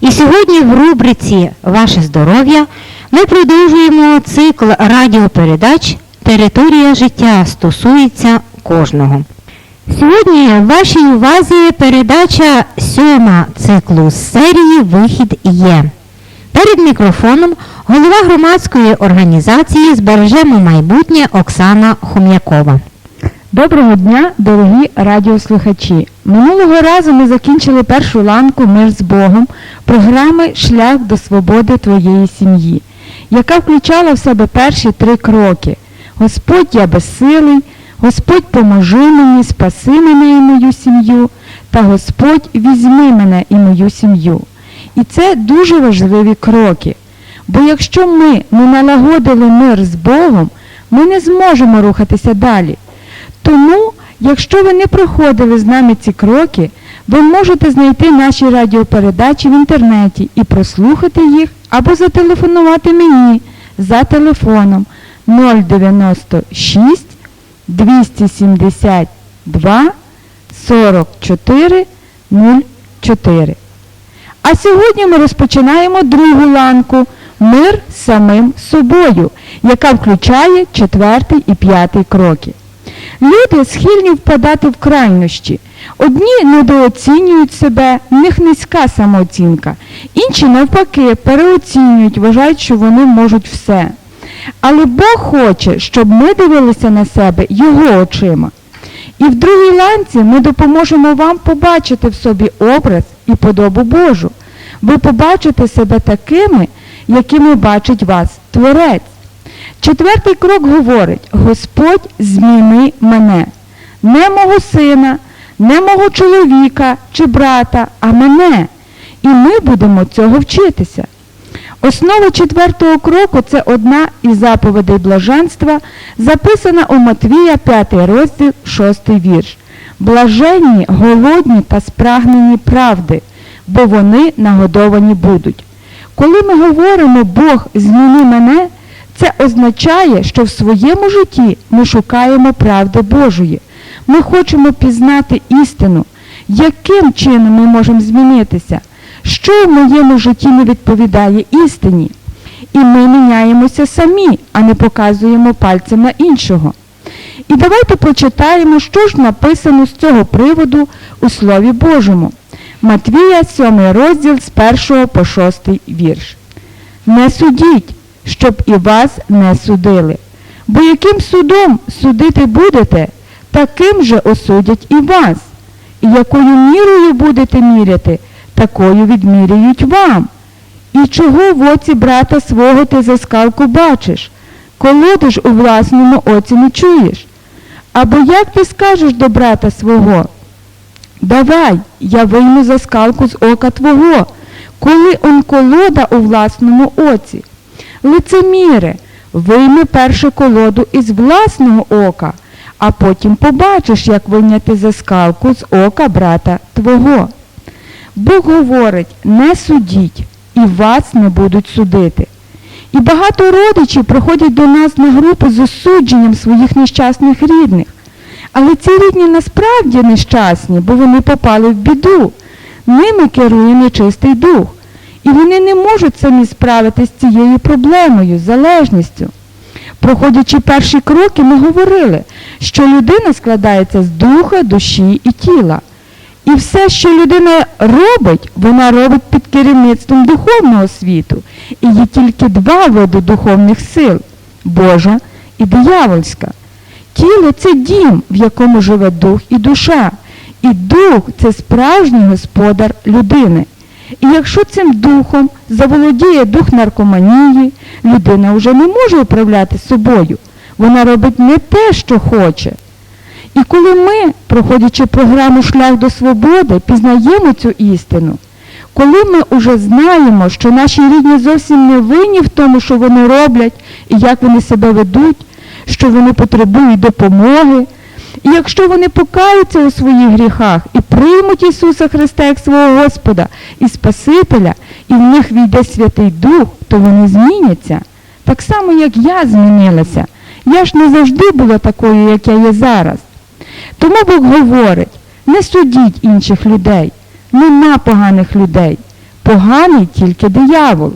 І сьогодні в рубриці Ваше здоров'я ми продовжуємо цикл радіопередач Територія життя стосується кожного. Сьогодні в вашій увазі передача сьома циклу з серії Вихід є. Перед мікрофоном голова громадської організації Збережемо майбутнє Оксана Хом'якова. Доброго дня, дорогі радіослухачі! Минулого разу ми закінчили першу ланку Мир з Богом програми Шлях до свободи твоєї сім'ї, яка включала в себе перші три кроки. Господь я безсилий, Господь поможи мені, спаси мене і мою сім'ю, та Господь візьми мене і мою сім'ю. І це дуже важливі кроки. Бо якщо ми не налагодили мир з Богом, ми не зможемо рухатися далі. Тому, якщо ви не проходили з нами ці кроки, ви можете знайти наші радіопередачі в інтернеті і прослухати їх або зателефонувати мені за телефоном 096 272 44 04. А сьогодні ми розпочинаємо другу ланку Мир самим собою, яка включає четвертий і п'ятий кроки. Люди схильні впадати в крайнощі. Одні недооцінюють себе, в них низька самооцінка, інші навпаки переоцінюють, вважають, що вони можуть все. Але Бог хоче, щоб ми дивилися на себе Його очима. І в другій ланці ми допоможемо вам побачити в собі образ і подобу Божу. Ви побачите себе такими, якими бачить вас Творець. Четвертий крок говорить, Господь зміни мене, не мого сина, не мого чоловіка чи брата, а мене. І ми будемо цього вчитися. Основа четвертого кроку це одна із заповідей блаженства, записана у Матвія 5 розділ 6 вірш. Блаженні, голодні та спрагнені правди, бо вони нагодовані будуть. Коли ми говоримо Бог зміни мене, це означає, що в своєму житті ми шукаємо правди Божої. Ми хочемо пізнати істину, яким чином ми можемо змінитися, що в моєму житті не відповідає істині. І ми міняємося самі, а не показуємо пальцем на іншого. І давайте прочитаємо, що ж написано з цього приводу у Слові Божому. Матвія, 7 розділ з 1 по 6 вірш. Не судіть, щоб і вас не судили. Бо яким судом судити будете, таким же осудять і вас. І якою мірою будете міряти, такою відміряють вам. І чого в оці брата свого ти за скалку бачиш, коли ти ж у власному оці не чуєш? Або як ти скажеш до брата свого? Давай, я вийму за скалку з ока твого, коли он колода у власному оці. Лицеміре, вийми першу колоду із власного ока, а потім побачиш, як вийняти за скалку з ока брата твого. Бог говорить, не судіть, і вас не будуть судити. І багато родичів приходять до нас на групи з осудженням своїх нещасних рідних. Але ці рідні насправді нещасні, бо вони попали в біду. Ними керує нечистий дух. І вони не можуть самі справитися з цією проблемою, залежністю. Проходячи перші кроки, ми говорили, що людина складається з духа, душі і тіла. І все, що людина робить, вона робить під керівництвом духовного світу. І є тільки два види духовних сил Божа і диявольська. Тіло це дім, в якому живе дух і душа. І дух це справжній господар людини. І якщо цим духом заволодіє дух наркоманії, людина вже не може управляти собою. Вона робить не те, що хоче. І коли ми, проходячи програму Шлях до свободи, пізнаємо цю істину, Коли ми уже знаємо, що наші рідні зовсім не винні в тому, що вони роблять і як вони себе ведуть, що вони потребують допомоги, і якщо вони покаються у своїх гріхах і приймуть Ісуса Христа як свого Господа і Спасителя, і в них війде Святий Дух, то вони зміняться. Так само, як я змінилася. Я ж не завжди була такою, як я є зараз. Тому Бог говорить, не судіть інших людей, нема поганих людей. Поганий тільки диявол.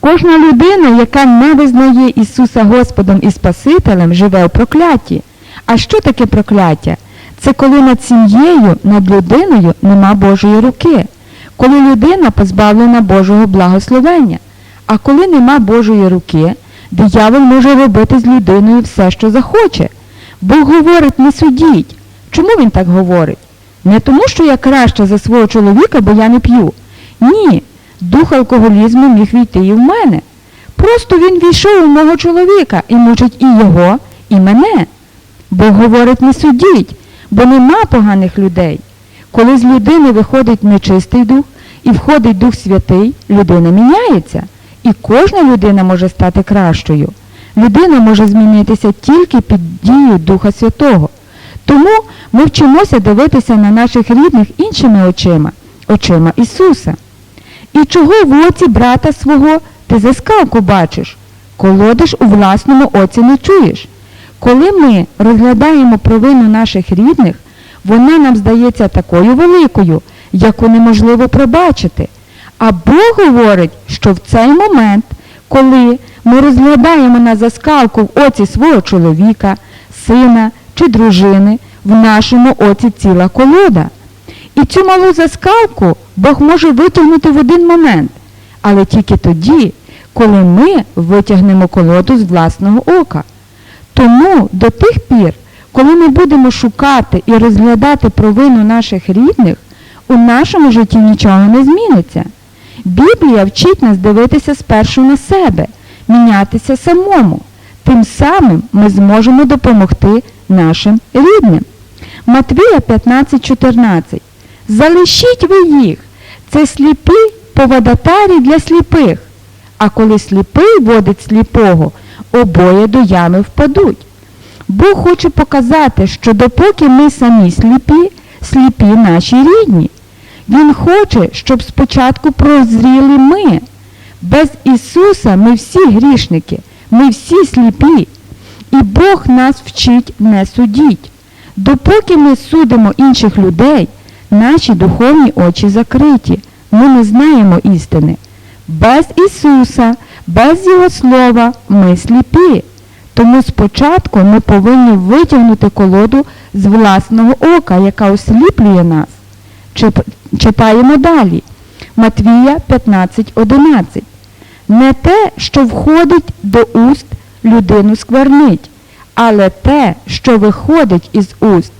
Кожна людина, яка не визнає Ісуса Господом і Спасителем, живе у прокляті. А що таке прокляття? Це коли над сім'єю, над людиною нема Божої руки, коли людина позбавлена Божого благословення. А коли нема Божої руки, диявол може робити з людиною все, що захоче. Бог говорить, не судіть. Чому він так говорить? Не тому, що я краще за свого чоловіка, бо я не п'ю. Ні, дух алкоголізму міг війти і в мене. Просто він війшов у мого чоловіка і мучить і його, і мене. Бог говорить, не судіть, бо нема поганих людей. Коли з людини виходить нечистий дух і входить Дух Святий, людина міняється. І кожна людина може стати кращою. Людина може змінитися тільки під дією Духа Святого. Тому ми вчимося дивитися на наших рідних іншими очима, очима Ісуса. І чого в оці брата свого ти заскалку бачиш, колодиш у власному оці не чуєш. Коли ми розглядаємо провину наших рідних, вона нам здається такою великою, яку неможливо пробачити. А Бог говорить, що в цей момент, коли ми розглядаємо на заскалку в оці свого чоловіка, сина чи дружини, в нашому оці ціла колода. І цю малу заскалку Бог може витягнути в один момент, але тільки тоді, коли ми витягнемо колоду з власного ока. Тому до тих пір, коли ми будемо шукати і розглядати провину наших рідних, у нашому житті нічого не зміниться. Біблія вчить нас дивитися спершу на себе, мінятися самому. Тим самим ми зможемо допомогти нашим рідним. Матвія 15.14. Залишіть ви їх. Це сліпі поводатарі для сліпих. А коли сліпий водить сліпого, обоє до ями впадуть. Бог хоче показати, що допоки ми самі сліпі, сліпі наші рідні. Він хоче, щоб спочатку прозріли ми. Без Ісуса ми всі грішники, ми всі сліпі. І Бог нас вчить не судіть. Допоки ми судимо інших людей, наші духовні очі закриті. Ми не знаємо істини. Без Ісуса, без Його Слова ми сліпі. Тому спочатку ми повинні витягнути колоду з власного ока, яка осліплює нас. Читаємо далі. Матвія 15.11. Не те, що входить до уст, людину сквернить, але те, що виходить із уст,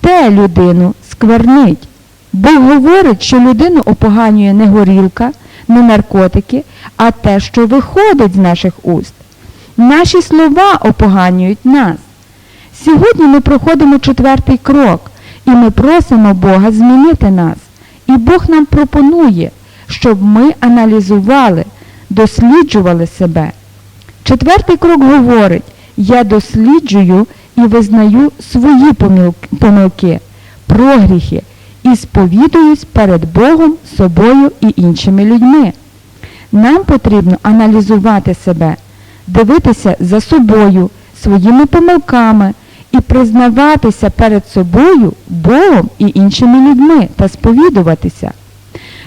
те людину сквернить. Бог говорить, що людину опоганює не горілка, не наркотики, а те, що виходить з наших уст. Наші слова опоганюють нас. Сьогодні ми проходимо четвертий крок, і ми просимо Бога змінити нас. І Бог нам пропонує, щоб ми аналізували, досліджували себе. Четвертий крок говорить, я досліджую і визнаю свої помилки- прогріхи і сповідуюсь перед Богом, собою і іншими людьми. Нам потрібно аналізувати себе, дивитися за собою, своїми помилками і признаватися перед собою, Богом і іншими людьми та сповідуватися.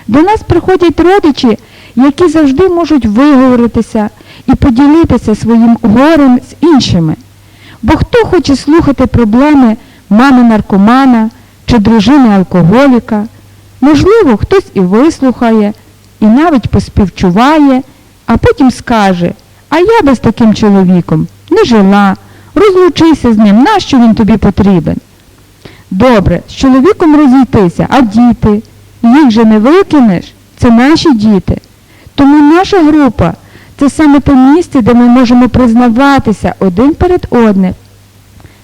До нас приходять родичі, які завжди можуть виговоритися і поділитися своїм горем з іншими. Бо хто хоче слухати проблеми мами наркомана чи дружини алкоголіка? Можливо, хтось і вислухає, і навіть поспівчуває, а потім скаже, а я би з таким чоловіком не жила, розлучися з ним, нащо він тобі потрібен? Добре, з чоловіком розійтися, а діти? Їх же не викинеш, це наші діти. Тому наша група це саме те місце, де ми можемо признаватися один перед одним,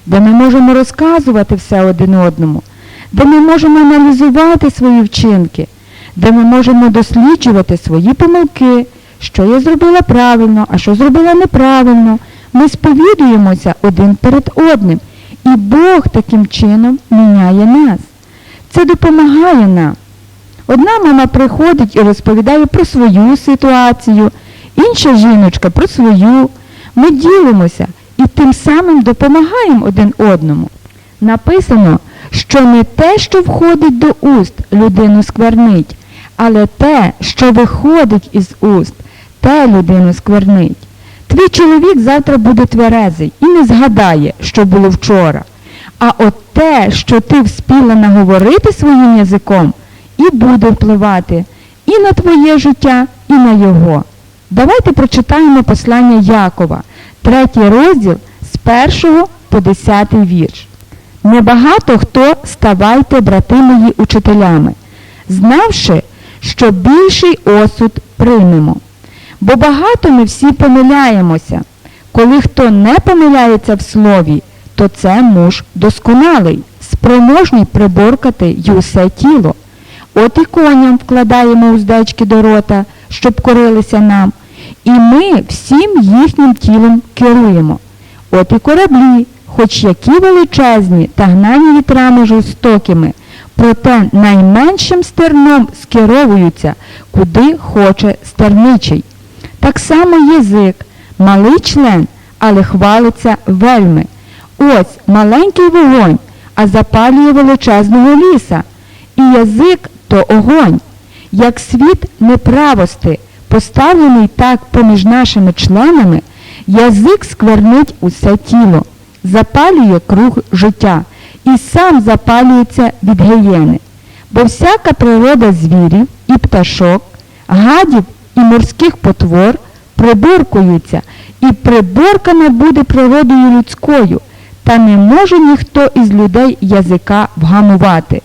де ми можемо розказувати все один одному, де ми можемо аналізувати свої вчинки, де ми можемо досліджувати свої помилки, що я зробила правильно, а що зробила неправильно. Ми сповідуємося один перед одним, і Бог таким чином міняє нас. Це допомагає нам. Одна мама приходить і розповідає про свою ситуацію, інша жіночка про свою. Ми ділимося і тим самим допомагаємо один одному. Написано, що не те, що входить до уст, людину сквернить, але те, що виходить із уст, те людину сквернить. Твій чоловік завтра буде тверезий і не згадає, що було вчора. А от те, що ти вспіла наговорити своїм язиком, і буде впливати і на твоє життя, і на його. Давайте прочитаємо послання Якова, третій розділ з першого по десятий вірш. Небагато хто ставайте, брати мої, учителями, знавши, що більший осуд приймемо. Бо багато ми всі помиляємося. Коли хто не помиляється в слові, то це муж досконалий, спроможний приборкати й усе тіло. От і коням вкладаємо уздечки до рота, щоб корилися нам, і ми всім їхнім тілом керуємо. От і кораблі, хоч які величезні та гнані вітрами жорстокими, проте найменшим стерном скеровуються, куди хоче стерничий. Так само язик, малий член, але хвалиться вельми. Ось маленький вогонь, а запалює величезного ліса. І язик то огонь. Як світ неправости, поставлений так поміж нашими членами, язик сквернить усе тіло, запалює круг життя і сам запалюється від гієни. Бо всяка природа звірів і пташок, гадів і морських потвор приборкуються, і приборкана буде природою людською, та не може ніхто із людей язика вгамувати.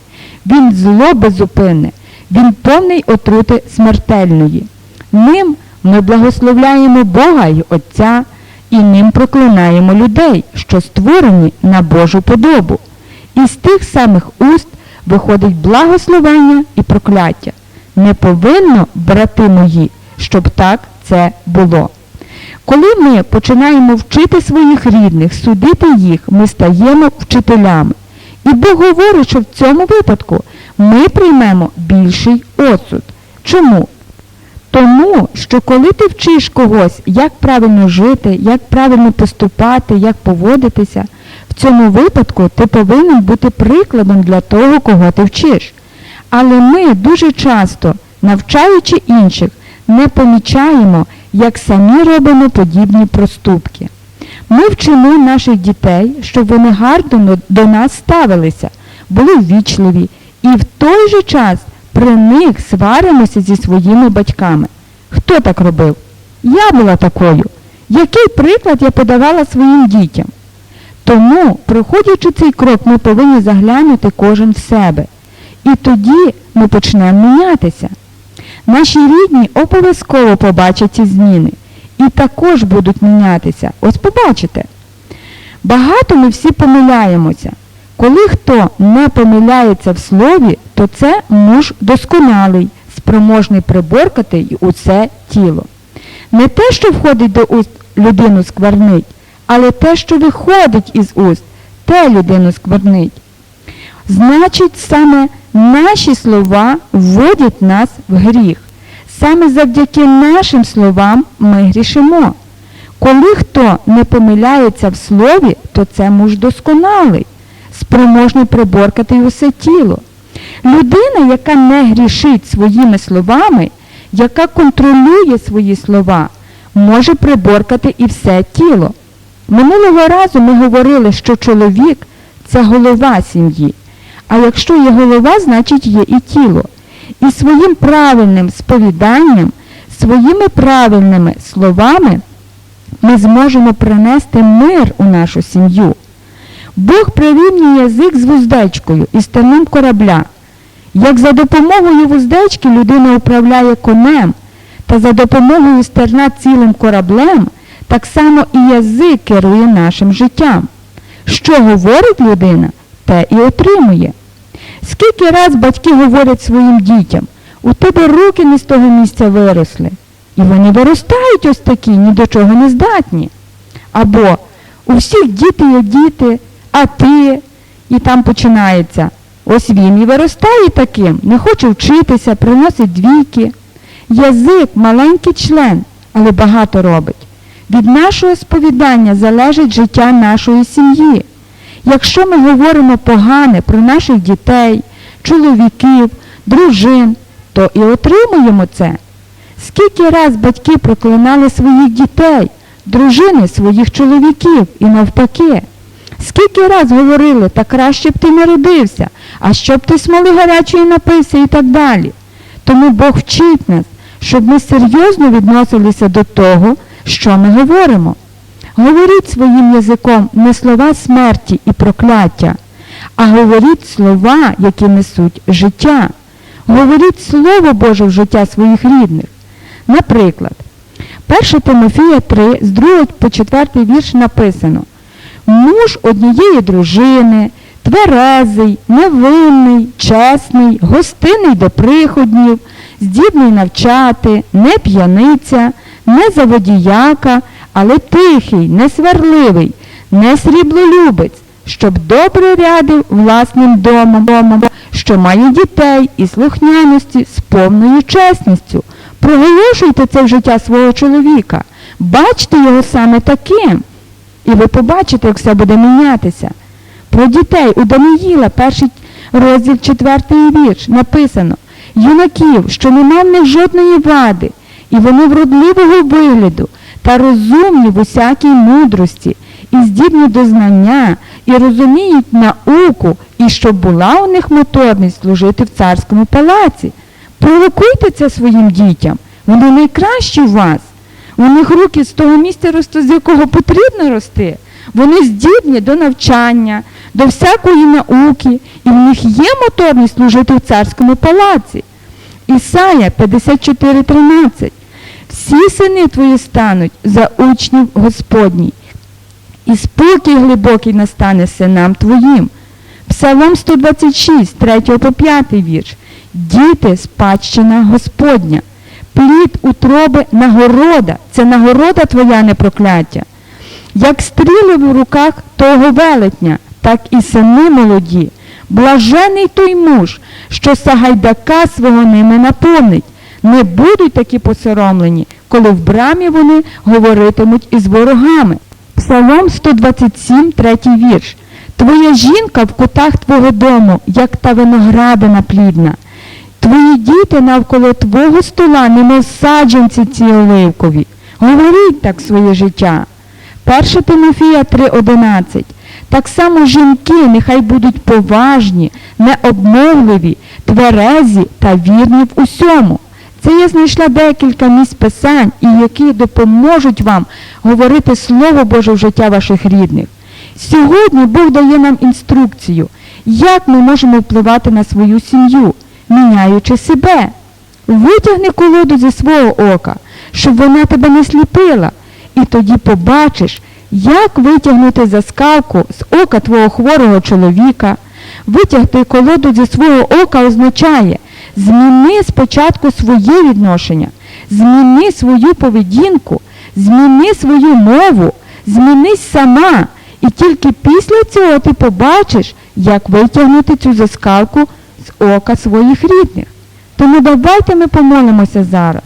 Він зло безупинне, він повний отрути смертельної. Ним ми благословляємо Бога й Отця, і ним проклинаємо людей, що створені на Божу подобу. І з тих самих уст виходить благословення і прокляття. Не повинно, брати мої, щоб так це було. Коли ми починаємо вчити своїх рідних, судити їх, ми стаємо вчителями. І Бог говорить, що в цьому випадку ми приймемо більший осуд. Чому? Тому, що коли ти вчиш когось, як правильно жити, як правильно поступати, як поводитися, в цьому випадку ти повинен бути прикладом для того, кого ти вчиш. Але ми дуже часто, навчаючи інших, не помічаємо, як самі робимо подібні проступки. Ми вчимо наших дітей, щоб вони гарно до нас ставилися, були ввічливі, і в той же час при них сваримося зі своїми батьками. Хто так робив? Я була такою. Який приклад я подавала своїм дітям? Тому, проходячи цей крок, ми повинні заглянути кожен в себе. І тоді ми почнемо мінятися. Наші рідні обов'язково побачать ці зміни і також будуть мінятися. Ось побачите. Багато ми всі помиляємося. Коли хто не помиляється в слові, то це муж досконалий, спроможний приборкати й усе тіло. Не те, що входить до уст, людину сквернить, але те, що виходить із уст, те людину сквернить. Значить, саме наші слова вводять нас в гріх. Саме завдяки нашим словам ми грішимо. Коли хто не помиляється в слові, то це муж досконалий, спроможний приборкати усе тіло. Людина, яка не грішить своїми словами, яка контролює свої слова, може приборкати і все тіло. Минулого разу ми говорили, що чоловік це голова сім'ї. А якщо є голова, значить є і тіло. І своїм правильним сповіданням, своїми правильними словами ми зможемо принести мир у нашу сім'ю. Бог прирівнює язик з вуздечкою і станом корабля. Як за допомогою вуздечки людина управляє конем, та за допомогою стерна цілим кораблем, так само і язик керує нашим життям. Що говорить людина, те і отримує. Скільки раз батьки говорять своїм дітям, у тебе руки не з того місця виросли. І вони виростають ось такі, ні до чого не здатні. Або у всіх діти є діти, а ти, і там починається. Ось він і виростає таким, не хоче вчитися, приносить двійки. Язик маленький член, але багато робить. Від нашого сповідання залежить життя нашої сім'ї. Якщо ми говоримо погане про наших дітей, чоловіків, дружин, то і отримуємо це. Скільки раз батьки проклинали своїх дітей, дружини своїх чоловіків і навпаки. Скільки раз говорили, та краще б ти не родився, а щоб ти смоли гарячої напився і так далі. Тому Бог вчить нас, щоб ми серйозно відносилися до того, що ми говоримо. Говоріть своїм язиком не слова смерті і прокляття, а говоріть слова, які несуть життя. Говоріть Слово Боже в життя своїх рідних. Наприклад, 1 Тимофія 3, з 2 по 4 вірш написано Муж однієї дружини, тверезий, невинний, чесний, гостинний до приходнів, здібний навчати, не п'яниця, не заводіяка, але тихий, не сварливий, не сріблолюбець, щоб добре рядив власним домом, що має дітей і слухняності з повною чесністю. Проголошуйте це в життя свого чоловіка. Бачте його саме таким. І ви побачите, як все буде мінятися. Про дітей у Даниїла, перший розділ, четвертий вірш, написано юнаків, що нема в них жодної вади, і вони вродливого вигляду та розумні в усякій мудрості, і здібні до знання, і розуміють науку, і щоб була у них моторність служити в царському палаці. Провокуйте це своїм дітям. Вони найкращі у вас. У них руки з того місця ростуть, з якого потрібно рости. Вони здібні до навчання, до всякої науки, і в них є моторність служити в царському палаці. Ісая 54,13. Всі сини твої стануть за учнів Господній, і спокій глибокий настане синам твоїм. Псалом 126, 3 по 5 вірш. Діти спадщина Господня. Плід утроби нагорода. Це нагорода твоя, не прокляття. Як стріли в руках того велетня, так і сини молоді. Блажений той муж, що сагайдака свого ними наповнить. Не будуть такі посоромлені, коли в брамі вони говоритимуть із ворогами. Псалом 127, 3 вірш. Твоя жінка в кутах твого дому, як та виноградина плідна. Твої діти навколо твого стола, немов саджанці ці оливкові. Говоріть так своє життя. 1 Тимофія 3,11. Так само жінки нехай будуть поважні, необмовливі, тверезі та вірні в усьому. Це я знайшла декілька місць писань, і які допоможуть вам говорити Слово Боже в життя ваших рідних. Сьогодні Бог дає нам інструкцію, як ми можемо впливати на свою сім'ю, міняючи себе. Витягни колоду зі свого ока, щоб вона тебе не сліпила, і тоді побачиш, як витягнути заскалку з ока твого хворого чоловіка. Витягти колоду зі свого ока означає зміни спочатку своє відношення, зміни свою поведінку, зміни свою мову, змінись сама. І тільки після цього ти побачиш, як витягнути цю заскалку з ока своїх рідних. Тому давайте ми помолимося зараз.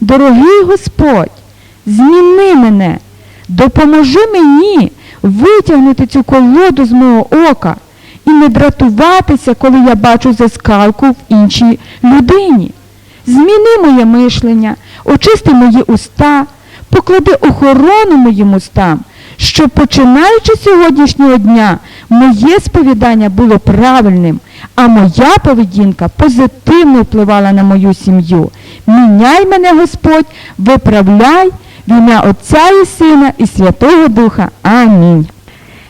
Дорогий Господь, зміни мене, допоможи мені витягнути цю колоду з мого ока і не дратуватися, коли я бачу заскалку в іншій людині. Зміни моє мишлення, очисти мої уста, поклади охорону моїм устам, щоб починаючи з сьогоднішнього дня моє сповідання було правильним, а моя поведінка позитивно впливала на мою сім'ю. Міняй мене, Господь, виправляй в ім'я Отця і Сина і Святого Духа. Амінь.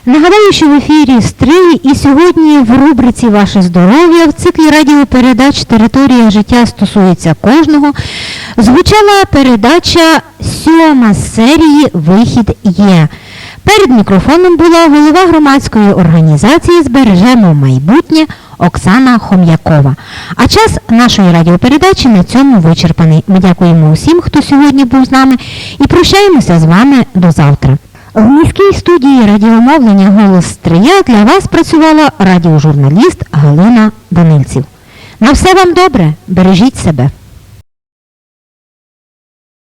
Нагадаю, що в ефірі Стрий і сьогодні в рубриці Ваше здоров'я в циклі радіопередач Територія життя стосується кожного. Звучала передача сьома серії Вихід є. Перед мікрофоном була голова громадської організації Збережемо майбутнє Оксана Хом'якова. А час нашої радіопередачі на цьому вичерпаний. Ми дякуємо усім, хто сьогодні був з нами, і прощаємося з вами до завтра. В міській студії радіомовлення Голос Стрия для вас працювала радіожурналіст Галина Данильців. На все вам добре, бережіть себе.